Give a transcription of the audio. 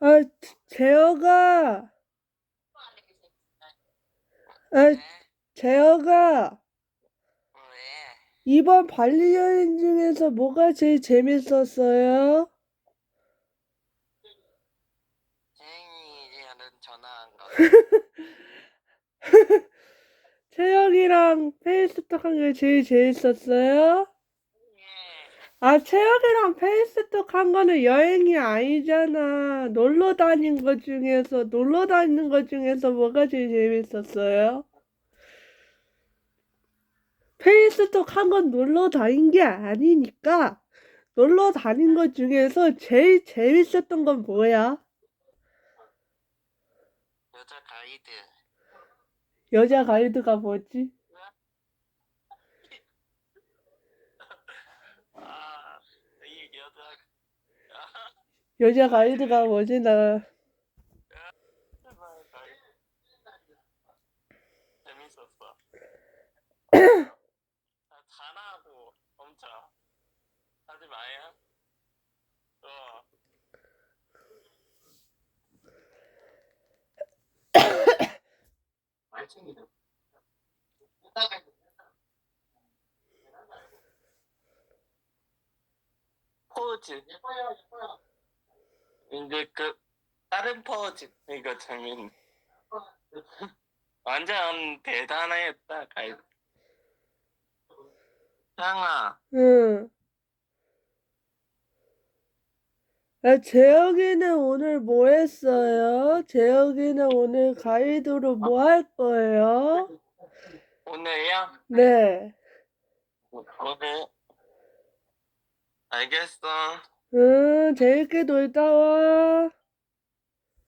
아, 재혁아. 아, 왜? 재혁아. 왜? 이번 발리 여행 중에서 뭐가 제일 재밌었어요? 쟁이랑 전화한 거. 채혁이랑 페이스톡 한 게 제일 재밌었어요? 예. 아, 채혁이랑 페이스톡 한 거는 여행이 아니잖아. 놀러 다닌 것 중에서, 놀러 다니는 것 중에서 뭐가 제일 재밌었어요? 페이스톡 한 건 놀러 다닌 게 아니니까, 놀러 다닌 것 중에서 제일 재밌었던 건 뭐야? 여자 가이드. 여자 가이드가 뭐지? 아, 이 여자 여자 가이드가 뭐지? 나. 재밌었어. 잘하고 엄청 하지. 어. 포즈. 이제 그 다른 포즈 이거 재밌네. 완전 대단했다 가이드. 향아. 응. 아, 재혁이는 오늘 뭐 했어요? 재혁이는 오늘 가이드로 뭐 할 거예요? 오늘요? 네. 오늘 알겠어. 응, 재밌게 놀다 와.